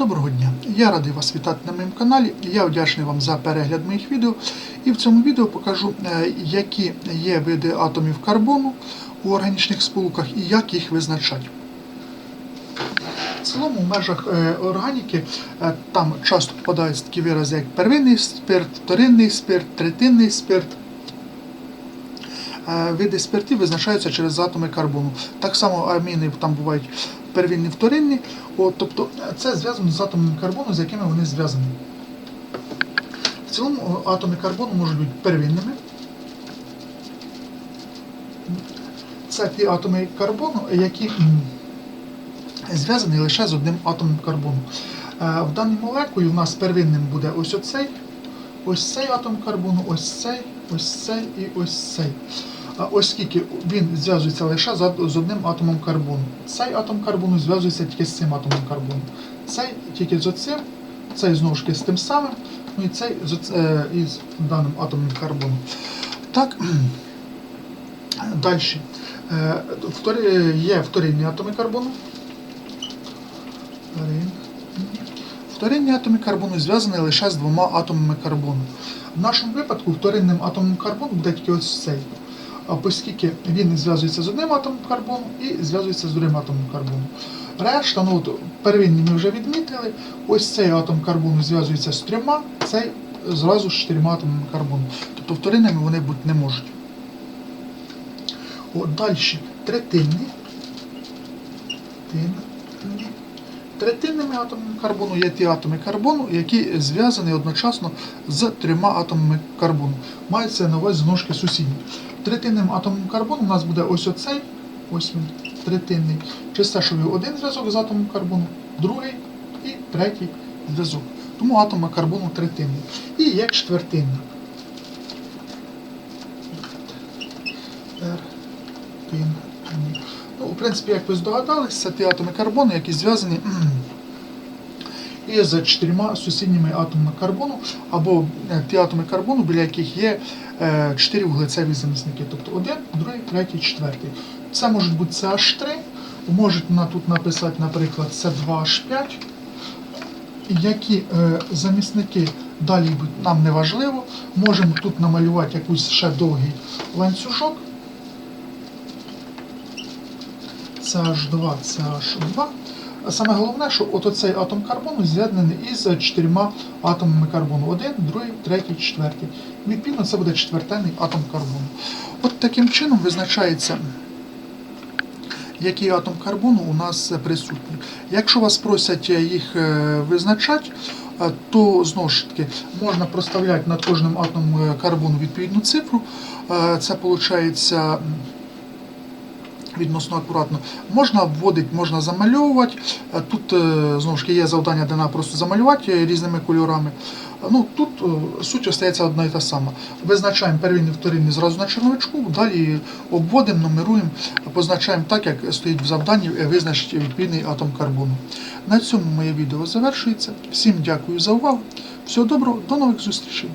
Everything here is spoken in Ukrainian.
Доброго дня! Я радий вас вітати на моєму каналі. Я вдячний вам за перегляд моїх відео. І в цьому відео покажу, е, які є види атомів карбону у органічних сполуках і як їх визначати. В цілому, в межах е, органіки е, там часто попадаються такі вирази, як первинний спирт, вторинний спирт, третинний спирт. Види спиртів визначаються через атоми карбону. Так само аміни там бувають первинні, вторинні. От, тобто це зв'язано з атомами карбону, з якими вони зв'язані. В цілому атоми карбону можуть бути первинними. Це ті атоми карбону, які зв'язані лише з одним атомом карбону. Е, В даній молекулі у нас первинним буде ось оцей, ось цей атом карбону, ось цей, ось цей і ось цей. Оскільки він зв'язується лише з одним атомом карбону. Цей атом карбону зв'язується тільки з цим атомом карбону. Цей тільки з оцим, цей знову ж таки з тим самим, ну і цей з, е, із даним атомом карбону. Так, далі. Е, Є вторинні атоми карбону. Вторинні атоми карбону зв'язані лише з двома атомами карбону. В нашому випадку вторинним атомом карбону буде тільки ось цей. Оскільки він зв'язується з одним атомом карбону і зв'язується з другим атомом карбону. Решта, ну от первинні ми вже відмітили. Ось цей атом карбону зв'язується з трьома, цей зразу з чотирма атомами карбону. Тобто вторинними вони бути не можуть. От далі третинні. Третинними атомами карбону є ті атоми карбону, які зв'язані одночасно з трьома атомами карбону. Мається на увазі ножки сусідні. Третинним атомом карбону у нас буде ось оцей, ось він, третинний. Чистешовий один зв'язок з атомом карбону, другий і третій зв'язок. Тому атоми карбону третинний. І є четвертинна. Ну, в принципі, як ви здогадалися, це ті атоми карбону, які зв'язані кхм, із чотирма сусідніми атомами карбону, або е, ті атоми карбону, біля яких є е, чотири вуглецеві замісники. Тобто один, другий, третій, четвертий. Це можуть бути CH3, можуть на, тут написати, наприклад, C2H5. Які е, замісники далі нам не важливо. Можемо тут намалювати якийсь ще довгий ланцюжок. CH2, CH2. Саме головне, що от оцей атом карбону з'єднаний із чотирма атомами карбону. Один, другий, третій, четвертий. Відповідно, це буде четвертенний атом карбону. От таким чином визначається, який атом карбону у нас присутній. Якщо вас просять їх е, визначати, е, то знову ж таки можна проставляти над кожним атомом е, карбону відповідну цифру. Е, Це виходить відносно акуратно. Можна вводити, можна замальовувати. Е, Тут е, знову ж є завдання, де просто замалювати е, різними кольорами. Ну, Тут суть остається одна і та сама. Визначаємо первинний, вторинний зразу на черновичку, далі обводимо, нумеруємо, позначаємо так, як стоїть в завданні визначити відповідний атом карбону. На цьому моє відео завершується. Всім дякую за увагу. Всього доброго, до нових зустрічей!